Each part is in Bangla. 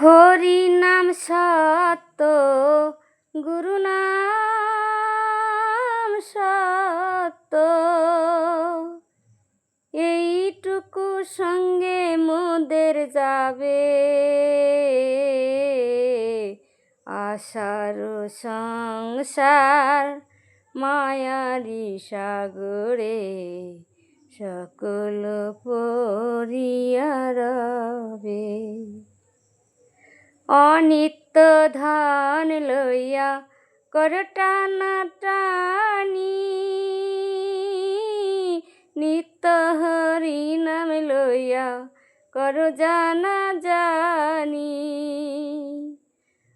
হরি নাম সত্য, গুরু নাম সত্য। এইটুকু সঙ্গে মোদের যাবে আশার সংসার, মায়ারি সাগরে সকল পরিয়া রবে। অনিত্য ধান লইয়া কর টানা টানি। নিত্য হরি নাম লইয়া কর জানা জানি।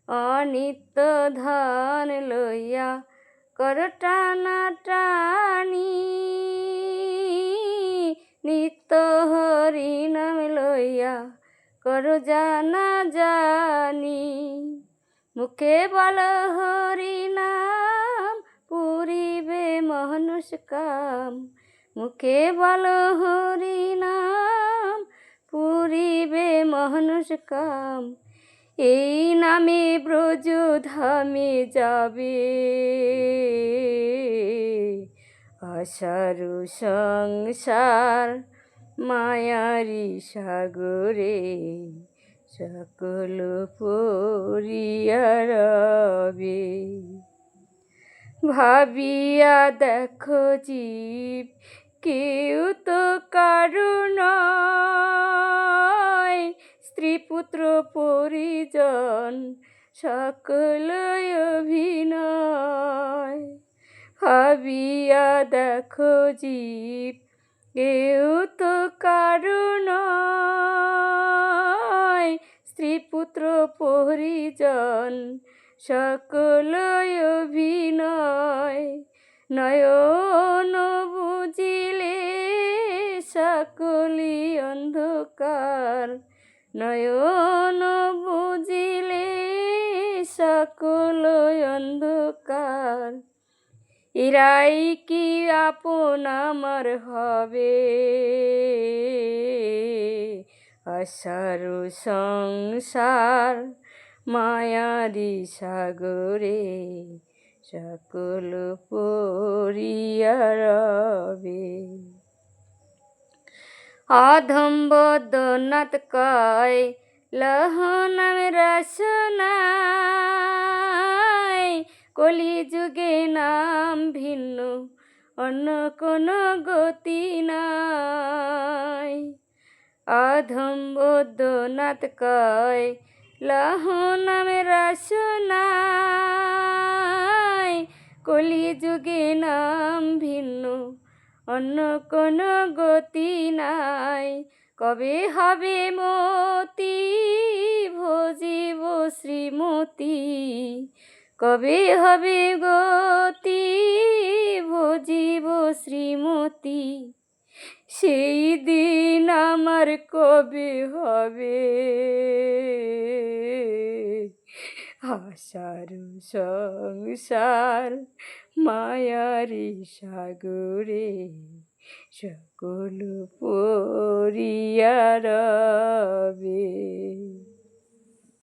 অনিত্য ধান লইয়া কর টানা টানি। নিত্য হরি নাম লইয়া করো জানা জানি, মুখে বল হরি নাম, পুরিবে মনুষ কাম মুখে বল হরি নাম, পুরিবে মনুষ কাম এই নামে ব্রজ ধামে যাবে। আশারু সংসার মায়ারি সাগরে সকল পরিয়া রবে। ভাবিয়া দেখো জীব, কেউ তো কারণ স্ত্রী পুত্র পরিজন সকল অভিনয়। ভাবিয়া দেখো জীব কেউ তো কারণ স্ত্রী পুত্র পরিজন, সকল অভিনয়। নয়ন বুঝিলে সকলি অন্ধকার। নয়ন বুঝিলে সকল অন্ধকার। এরাই কি আপন আমার হবে? আশার সংসার মায়ারি সাগরে সকল পরিয়া রবে। অধম্বদনাথ কয় লহনাম রসনায় কলি যুগে নাম ভিন্ন, অন্য কোনো গতি নাই। অধম্বদনাথ কয়, লহ নামে রসনায় কলি যুগে নাম ভিন্ন, অন্য কোনো গতি নাই। কবে হবে মতি? ভজিব শ্রীমতী। কবে হবে গতি ভজিব শ্রীমতী? সেই দিন আমার কবে হবে? আশার সংসার মায়ারি সাগরে সকল পরিয়া রবে।